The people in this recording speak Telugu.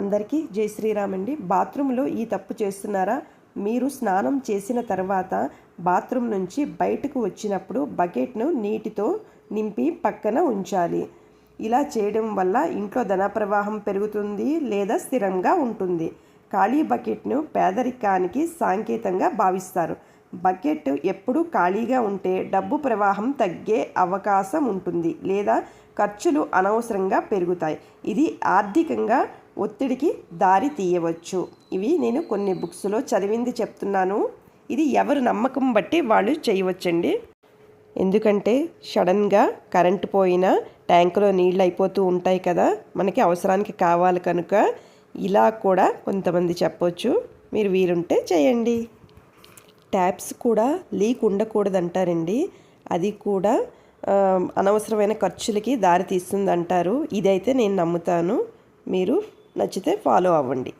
అందరికీ జై శ్రీరామ్ అండి. బాత్రూంలో ఈ తప్పు చేస్తున్నారా? మీరు స్నానం చేసిన తర్వాత బాత్రూమ్ నుంచి బయటకు వచ్చినప్పుడు బకెట్ను నీటితో నింపి పక్కన ఉంచాలి. ఇలా చేయడం వల్ల ఇంట్లో ధన ప్రవాహం పెరుగుతుంది లేదా స్థిరంగా ఉంటుంది. ఖాళీ బకెట్ను పేదరికానికి సాంకేతంగా భావిస్తారు. బకెట్ ఎప్పుడూ ఖాళీగా ఉంటే డబ్బు ప్రవాహం తగ్గే అవకాశం ఉంటుంది లేదా ఖర్చులు అనవసరంగా పెరుగుతాయి. ఇది ఆర్థికంగా ఒత్తిడికి దారి తీయవచ్చు. ఇవి నేను కొన్ని బుక్స్లో చదివింది చెప్తున్నాను. ఇది ఎవరు నమ్మకం బట్టి వాళ్ళు చేయవచ్చండి. ఎందుకంటే సడన్గా కరెంటు పోయినా ట్యాంకులో నీళ్ళు అయిపోతూ ఉంటాయి కదా మనకి అవసరానికి కావాలి కనుక ఇలా కూడా కొంతమంది చెప్పొచ్చు. మీరు వీరుంటే చేయండి. ట్యాప్స్ కూడా లీక్ ఉండకూడదు అంటారండి అది కూడా అనవసరమైన ఖర్చులకి దారి తీస్తుంది అంటారు ఇదైతే నేను నమ్ముతాను. మీరు నచ్చితే ఫాలో అవ్వండి.